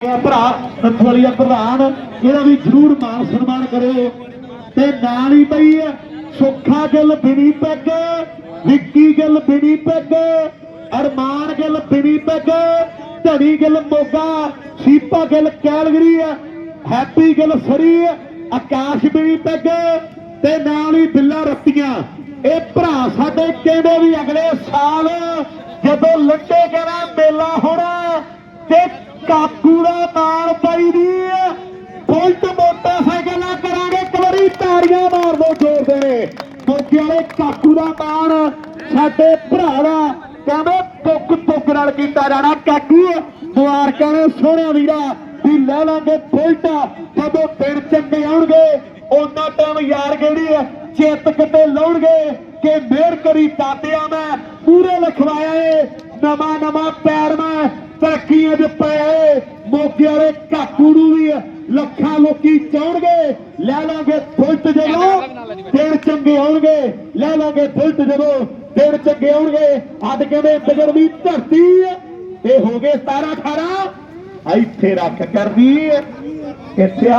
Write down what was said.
ਭਰਾ ਨਥਵਾਲੀਆ ਪ੍ਰਧਾਨ, ਇਹਦਾ ਵੀ ਜ਼ਰੂਰ ਮਾਨ ਸਨਮਾਨ ਕਰਿਓ ਤੇ ਨਾਲ ਹੀ ਬਈ ਸੁੱਖਾ ਗਿੱਲ ਬਿਨੀ ਪੈਗ, ਵਿੱਕੀ ਗਿੱਲ ਬਿਨੀ ਪੈਗ, ਅਰਮਾਨ ਗਿੱਲ ਬਿਨੀ ਪੈਗ ਧੜੀ ਗਿੱਲ ਮੋਗਾ, ਸੀਪਾ ਗਿੱਲ ਕੈਲਗਰੀ, ਹੈਪੀ ਗਿੱਲ ਸਰੀ, ਆਕਾਸ਼ ਬਿਨੀ ਪੈਗ, ਤੇ ਨਾਲ ਹੀ ਬਿੱਲਾ ਰੱਤੀਆਂ। ਇਹ ਭਰਾ ਸਾਡੇ ਕਹਿੰਦੇ ਵੀ ਅਗਲੇ ਸਾਲ ਜਦੋਂ ਲੱਡੇ ਕਰਾਂ ਮੇਲਾ ਹੋਣਾ, ਤੇ ਕਾਕੂ ਦਾ ਮਾਣ ਪਾਈ ਦੀ ਬੁਲਟ ਮੋਟਰਸਾਈਕਲ ਨਾਲ ਕਰਾਂਗੇ, ਇੱਕ ਤਾੜੀਆਂ ਮਾਰ ਦੋ ਜ਼ੋਰ ਦੇ। ਮੋਕੇ ਵਾਲੇ ਕਾਕੂ ਦਾ ਮਾਣ ਸਾਡੇ ਭਰਾ ਦਾ। ਕਹਿੰਦੇ ਪੁੱਕ ਪੁੱਕ ਨਾਲ ਕੀਤਾ ਜਾਣਾ। ਕਾਕੂ, ਮੁਬਾਰਕਾਂ ਨੇ ਸੋਹਣਿਆ ਵੀਰਾ ਵੀ ਲੈ ਲਾਂਗੇ ਬੁਲਟ ਜਦੋਂ ਦਿਨ ਚੰਗੇ ਆਉਣਗੇ, ਉਹਨਾਂ ਟਾਈਮ ਯਾਰ ਕਿਹੜੀ ਹੈ ਚੇਤਕ ਤੇ ਲਾਉਣਗੇ ਕਿ ਮਿਹਰ ਕਰੀ ਤਾਤਿਆ ਮੈਂ ਪੂਰੇ ਲਿਖਵਾਇਆ ਏ। ਨਵਾਂ ਨਵਾਂ ਪੈਰ ਮੈਂ ਤਰੱਕੀਆਂ ਦੇ ਪਏ। ਮੋਗੇ ਵਾਲੇ ਕਾਕੂ ਨੂੰ ਵੀ ਲੱਖਾਂ ਲੋਕੀ ਚਾਹਣਗੇ। ਲੈ ਲਾਂਗੇ ਬੁਲਟ ਜਦੋਂ ਦਿਨ ਚੰਗੇ ਆਉਣਗੇ। ਲੈ ਲਾਂਗੇ ਬੁਲਟ ਜਦੋਂ ਦਿਨ ਚੰਗੇ ਆਉਣਗੇ। ਅੱਜ ਕਹਿੰਦੇ ਬਿਗੜ ਦੀ ਧਰਤੀ ਇਹ ਹੋ ਗਏ 17 18 ਇੱਥੇ ਰੱਖ ਕਰਨੀ ਇੱਥੇ